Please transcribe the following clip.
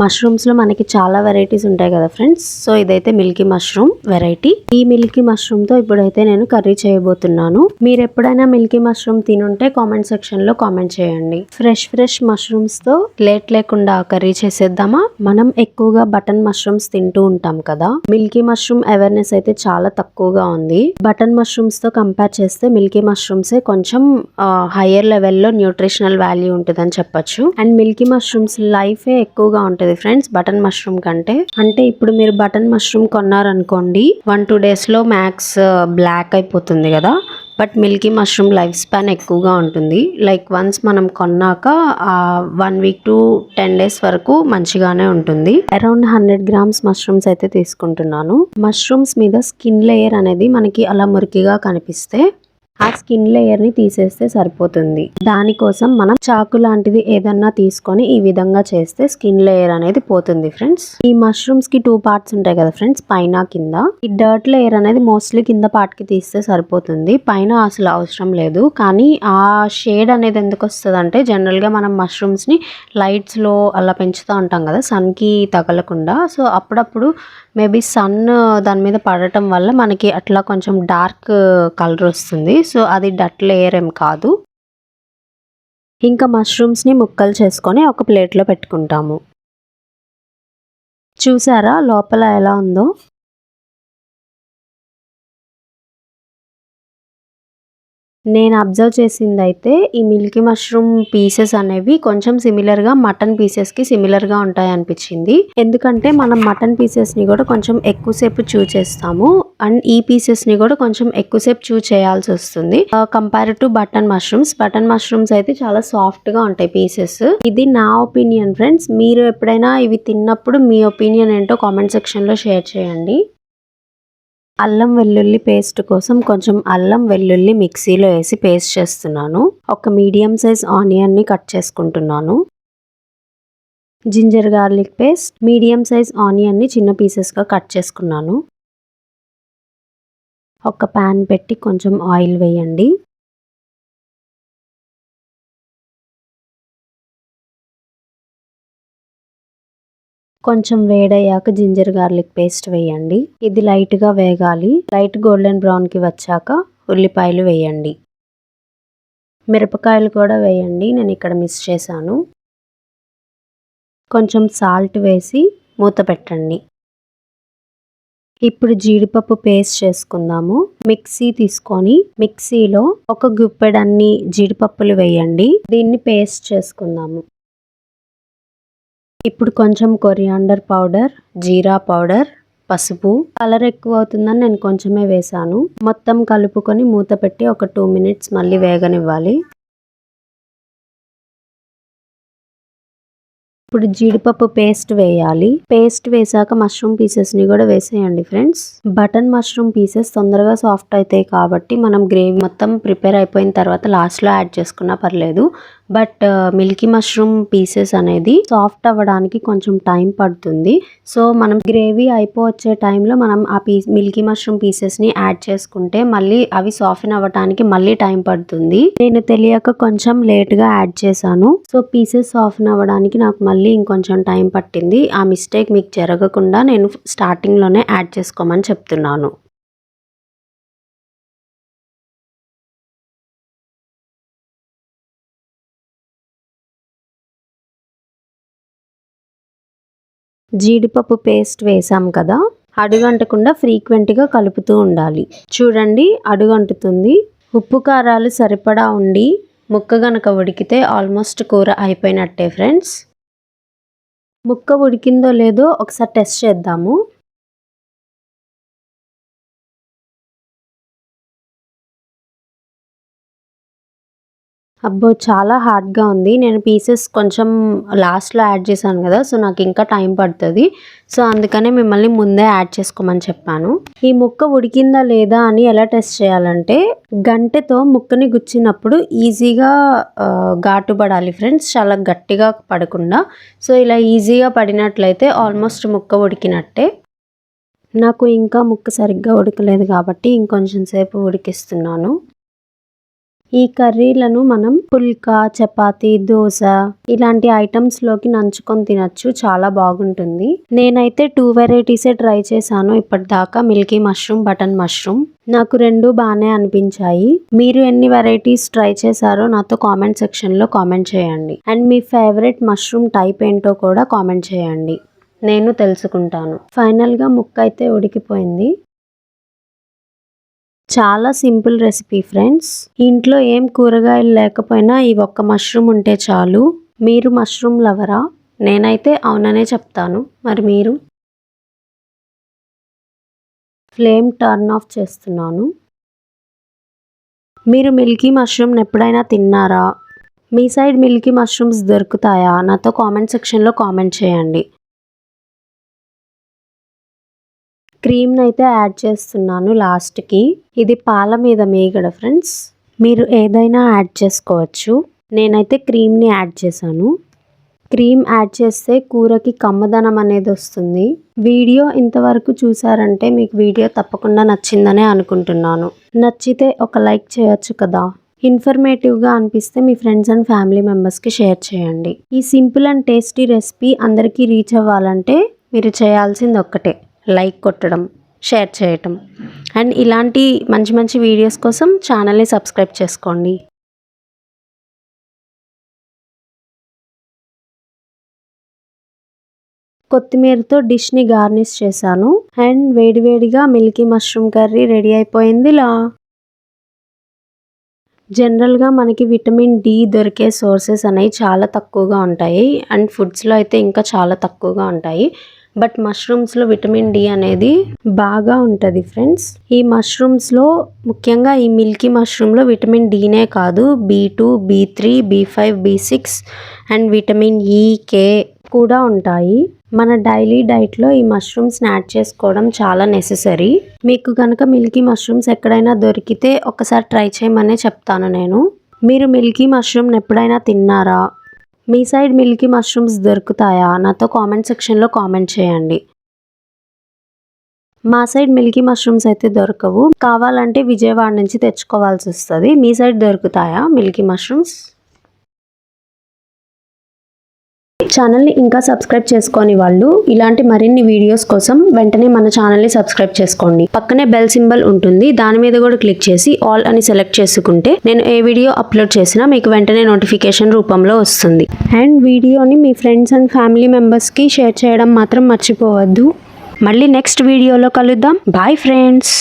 మష్రూమ్స్లో మనకి చాలా వెరైటీస్ ఉంటాయి కదా ఫ్రెండ్స్ సో ఇదైతే మిల్కీ మష్రూమ్ వెరైటీ ఈ మిల్కీ మష్రూమ్తో ఇప్పుడైతే నేను కర్రీ చేయబోతున్నాను. మీరు ఎప్పుడైనా మిల్కీ మష్రూమ్ తినుంటే కామెంట్ సెక్షన్లో కామెంట్ చేయండి. ఫ్రెష్ ఫ్రెష్ మష్రూమ్స్తో లేట్ లేకుండా కర్రీ చేసేద్దామా? మనం ఎక్కువగా బటన్ మష్రూమ్స్ తింటూ ఉంటాం కదా. మిల్కీ మష్రూమ్ అవేర్నెస్ అయితే చాలా తక్కువగా ఉంది. బటన్ మష్రూమ్స్తో కంపేర్ చేస్తే మిల్కీ మష్రూమ్స్ కొంచెం హయ్యర్ లెవెల్లో న్యూట్రిషనల్ వాల్యూ ఉంటుందని చెప్పొచ్చు. అండ్ మిల్కీ మష్రూమ్స్ లైఫే ఎక్కువగా ఉంటుంది ఫ్రెండ్స్ బటన్ మష్రూమ్ కంటే. అంటే ఇప్పుడు మీరు బటన్ మష్రూమ్ కొన్నారనుకోండి వన్ టూ డేస్లో మ్యాక్స్ బ్లాక్ అయిపోతుంది కదా. But milky mushroom life span ఎక్కువగా ఉంటుంది. లైక్ వన్స్ మనం కొన్నాక one week to ten days వరకు మంచిగానే ఉంటుంది. అరౌండ్ హండ్రెడ్ గ్రామ్స్ మష్రూమ్స్ అయితే తీసుకుంటున్నాను. మష్రూమ్స్ మీద స్కిన్ లేయర్ అనేది మనకి అలా మురికిగా కనిపిస్తే ఆ స్కిన్ లేయర్ని తీసేస్తే సరిపోతుంది. దానికోసం మనం చాకు లాంటిది ఏదన్నా తీసుకొని ఈ విధంగా చేస్తే స్కిన్ లేయర్ అనేది పోతుంది ఫ్రెండ్స్. ఈ మష్రూమ్స్కి టూ పార్ట్స్ ఉంటాయి కదా ఫ్రెండ్స్ పైన కింద. ఈ డర్ట్ లేయర్ అనేది మోస్ట్లీ కింద పార్ట్కి తీస్తే సరిపోతుంది. పైన అసలు అవసరం లేదు. కానీ ఆ షేడ్ అనేది ఎందుకు వస్తుంది అంటే జనరల్గా మనం మష్రూమ్స్ని లైట్స్లో అలా పెంచుతూ ఉంటాం కదా సన్కి తగలకుండా. సో అప్పుడప్పుడు మేబీ సన్ దాని మీద పడటం వల్ల మనకి అట్లా కొంచెం డార్క్ కలర్ వస్తుంది. సో అది డట్ లేయర్ ఏం కాదు. ఇంకా మష్రూమ్స్ని ముక్కలు చేసుకొని ఒక ప్లేట్లో పెట్టుకుంటాము. చూసారా లోపల ఎలా ఉందో? నేను అబ్జర్వ్ చేసింది అయితే ఈ మిల్కీ మష్రూమ్ పీసెస్ అనేవి కొంచెం సిమిలర్గా మటన్ పీసెస్కి సిమిలర్గా ఉంటాయి అనిపించింది. ఎందుకంటే మనం మటన్ పీసెస్ని కూడా కొంచెం ఎక్కువసేపు చూ చేస్తాము. అండ్ ఈ పీసెస్ని కూడా కొంచెం ఎక్కువసేపు చూ చేయాల్సి వస్తుంది. Compare to button mushrooms button mushrooms అయితే చాలా సాఫ్ట్గా ఉంటాయి పీసెస్ ఇది నా ఒపీనియన్ ఫ్రెండ్స్ మీరు ఎప్పుడైనా ఇవి తిన్నప్పుడు మీ ఒపీనియన్ ఏంటో కామెంట్ సెక్షన్లో షేర్ చేయండి. అల్లం వెల్లుల్లి పేస్ట్ కోసం కొంచెం అల్లం వెల్లుల్లి మిక్సీలో వేసి పేస్ట్ చేస్తున్నాను. ఒక మీడియం సైజ్ ఆనియన్ని కట్ చేసుకుంటున్నాను. Ginger garlic paste medium size ఆనియన్ని చిన్న పీసెస్గా కట్ చేసుకున్నాను. ఒక ప్యాన్ పెట్టి కొంచెం ఆయిల్ వేయండి. కొంచెం వేడయ్యాక జింజర్ గార్లిక్ పేస్ట్ వేయండి. ఇది లైట్గా వేగాలి. లైట్ గోల్డెన్ బ్రౌన్కి వచ్చాక ఉల్లిపాయలు వేయండి. మిరపకాయలు కూడా వేయండి. నేను ఇక్కడ మిస్ చేశాను. కొంచెం సాల్ట్ వేసి మూత పెట్టండి. ఇప్పుడు జీడిపప్పు పేస్ట్ చేసుకుందాము. మిక్సీ తీసుకొని మిక్సీలో ఒక గుప్పెడన్ని జీడిపప్పులు వేయండి. దీన్ని పేస్ట్ చేసుకుందాము. ఇప్పుడు కొంచెం కొరియాండర్ పౌడర్ జీరా పౌడర్ పసుపు. కలర్ ఎక్కువ అవుతుందని నేను కొంచెమే వేసాను మొత్తం కలుపుకొని మూత పెట్టి ఒక టూ మినిట్స్ మళ్ళీ వేగనివ్వాలి. ఇప్పుడు జీడిపప్పు పేస్ట్ వేయాలి. పేస్ట్ వేసాక మష్రూమ్ పీసెస్ని కూడా వేసేయండి ఫ్రెండ్స్. బటన్ మష్రూమ్ పీసెస్ తొందరగా సాఫ్ట్ అవుతాయి కాబట్టి మనం గ్రేవీ మొత్తం ప్రిపేర్ అయిపోయిన తర్వాత లాస్ట్లో యాడ్ చేసుకున్నా పర్లేదు. బట్ మిల్కీ మష్రూమ్ పీసెస్ అనేది సాఫ్ట్ అవ్వడానికి కొంచెం టైం పడుతుంది. సో మనం గ్రేవీ అయిపోవచ్చే టైంలో మనం ఆ పీస్ మిల్కీ మష్రూమ్ పీసెస్ని యాడ్ చేసుకుంటే మళ్ళీ అవి సాఫ్ట్ అవ్వడానికి మళ్ళీ టైం పడుతుంది. నేను తెలియక కొంచెం లేట్గా యాడ్ చేశాను. సో పీసెస్ సాఫ్ట్ అవ్వడానికి నాకు మళ్ళీ ఇంకొంచెం టైం పట్టింది. ఆ మిస్టేక్ మీకు జరగకుండా నేను స్టార్టింగ్లోనే యాడ్ చేసుకోమని చెప్తున్నాను. జీడిపప్పు పేస్ట్ వేసాం కదా అడుగంటకుండా ఫ్రీక్వెంట్గా కలుపుతూ ఉండాలి. చూడండి అడుగంటుతుంది. ఉప్పు కారాలు సరిపడా ఉండి ముక్క గనక ఉడికితే ఆల్మోస్ట్ కూర అయిపోయినట్టే ఫ్రెండ్స్. ముక్క ఉడికిందో లేదో ఒకసారి టెస్ట్ చేద్దాము. అబ్బో చాలా హార్డ్గా ఉంది. నేను పీసెస్ కొంచెం లాస్ట్లో యాడ్ చేశాను కదా సో నాకు ఇంకా టైం పడుతుంది. సో అందుకనే మిమ్మల్ని ముందే యాడ్ చేసుకోమని చెప్పాను. ఈ ముక్క ఉడికిందా లేదా అని ఎలా టెస్ట్ చేయాలంటే గంటెతో ముక్కని గుచ్చినప్పుడు ఈజీగా ఘాటు పడాలి ఫ్రెండ్స్ చాలా గట్టిగా పడకుండా. సో ఇలా ఈజీగా పడినట్లయితే ఆల్మోస్ట్ ముక్క ఉడికినట్టే. నాకు ఇంకా ముక్క సరిగ్గా ఉడకలేదు కాబట్టి ఇంకొంచెం సేపు ఉడికిస్తున్నాను. ఈ కర్రీలను మనం పుల్కా చపాతి దోశ ఇలాంటి ఐటమ్స్లోకి నంచుకొని తినచ్చు. చాలా బాగుంటుంది. నేనైతే టూ వెరైటీసే ట్రై చేశాను. ఇప్పటిదాకా మిల్కీ మష్రూమ్ బటన్ మష్రూమ్ నాకు రెండు బాగానే అనిపించాయి. మీరు ఎన్ని వెరైటీస్ ట్రై చేశారో నాతో కామెంట్ సెక్షన్లో కామెంట్ చేయండి. అండ్ మీ ఫేవరెట్ మష్రూమ్ టైప్ ఏంటో కూడా కామెంట్ చేయండి. నేను తెలుసుకుంటాను. ఫైనల్గా ముక్క అయితే ఉడికిపోయింది. చాలా సింపుల్ రెసిపీ ఫ్రెండ్స్. ఇంట్లో ఏం కూరగాయలు లేకపోయినా ఈ ఒక్క మష్రూమ్ ఉంటే చాలు. మీరు మష్రూమ్ లవరా? నేనైతే అవుననే చెప్తాను. మరి మీరు? ఫ్లేమ్ టర్న్ ఆఫ్ చేస్తున్నాను. మీరు మిల్కీ మష్రూమ్ ఎప్పుడైనా తిన్నారా? మీ సైడ్ మిల్కీ మష్రూమ్స్ దొరుకుతాయా? నాతో కామెంట్ సెక్షన్లో కామెంట్ చేయండి. క్రీమ్ని అయితే యాడ్ చేస్తున్నాను లాస్ట్కి. ఇది పాల మీద మేగడ ఫ్రెండ్స్. మీరు ఏదైనా యాడ్ చేసుకోవచ్చు. నేనైతే క్రీమ్ని యాడ్ చేశాను. క్రీమ్ యాడ్ చేస్తే కూరకి కమ్మదనం అనేది వస్తుంది. వీడియో ఇంతవరకు చూసారంటే మీకు వీడియో తప్పకుండా నచ్చిందనే అనుకుంటున్నాను. నచ్చితే ఒక లైక్ చేయొచ్చు కదా. ఇన్ఫర్మేటివ్గా అనిపిస్తే మీ ఫ్రెండ్స్ అండ్ ఫ్యామిలీ మెంబర్స్కి షేర్ చేయండి. ఈ సింపుల్ అండ్ టేస్టీ రెసిపీ అందరికీ రీచ్ అవ్వాలంటే మీరు చేయాల్సింది ఒక్కటే. లైక్ కొట్టడం షేర్ చేయటం. అండ్ ఇలాంటి మంచి మంచి వీడియోస్ కోసం ఛానల్ని సబ్స్క్రైబ్ చేసుకోండి. కొత్తిమీరతో డిష్ని గార్నిష్ చేశాను. అండ్ వేడివేడిగా మిల్కీ మష్రూమ్ కర్రీ రెడీ అయిపోయింది లా జనరల్గా మనకి విటమిన్ డి దొరికే సోర్సెస్ అనేవి చాలా తక్కువగా ఉంటాయి. అండ్ ఫుడ్స్లో అయితే ఇంకా చాలా తక్కువగా ఉంటాయి. బట్ మష్రూమ్స్లో విటమిన్ డి అనేది బాగా ఉంటుంది ఫ్రెండ్స్. ఈ మష్రూమ్స్లో ముఖ్యంగా ఈ మిల్కీ మష్రూమ్లో విటమిన్ డీనే కాదు B two B three B five B six and vitamin E K కూడా ఉంటాయి. మన డైలీ డైట్లో ఈ మష్రూమ్స్ని యాడ్ చేసుకోవడం చాలా నెససరీ. మీకు కనుక మిల్కీ మష్రూమ్స్ ఎక్కడైనా దొరికితే ఒకసారి ట్రై చేయమనే చెప్తాను నేను. మీరు మిల్కీ మష్రూమ్ ఎప్పుడైనా తిన్నారా? మీ సైడ్ మిల్కీ మష్రూమ్స్ దొరుకుతాయా? నాతో కామెంట్ సెక్షన్లో కామెంట్ చేయండి. మా సైడ్ మిల్కీ మష్రూమ్స్ అయితే దొరకవు. కావాలంటే విజయవాడ నుంచి తెచ్చుకోవాల్సి వస్తుంది. మీ సైడ్ దొరుకుతాయా మిల్కీ మష్రూమ్స్? ఛానల్ని ఇంకా సబ్స్క్రైబ్ చేసుకోని వాళ్ళు ఇలాంటి మరిన్ని వీడియోస్ కోసం వెంటనే మన ఛానల్ని సబ్స్క్రైబ్ చేసుకోండి. పక్కనే బెల్ సింబల్ ఉంటుంది. దాని మీద కూడా క్లిక్ చేసి ఆల్ అని సెలెక్ట్ చేసుకుంటే నేను ఏ వీడియో అప్లోడ్ చేసినా మీకు వెంటనే నోటిఫికేషన్ రూపంలో వస్తుంది. అండ్ వీడియోని మీ ఫ్రెండ్స్ అండ్ ఫ్యామిలీ మెంబర్స్కి షేర్ చేయడం మాత్రం మర్చిపోవద్దు. మళ్ళీ నెక్స్ట్ వీడియోలో కలుద్దాం. Bye friends.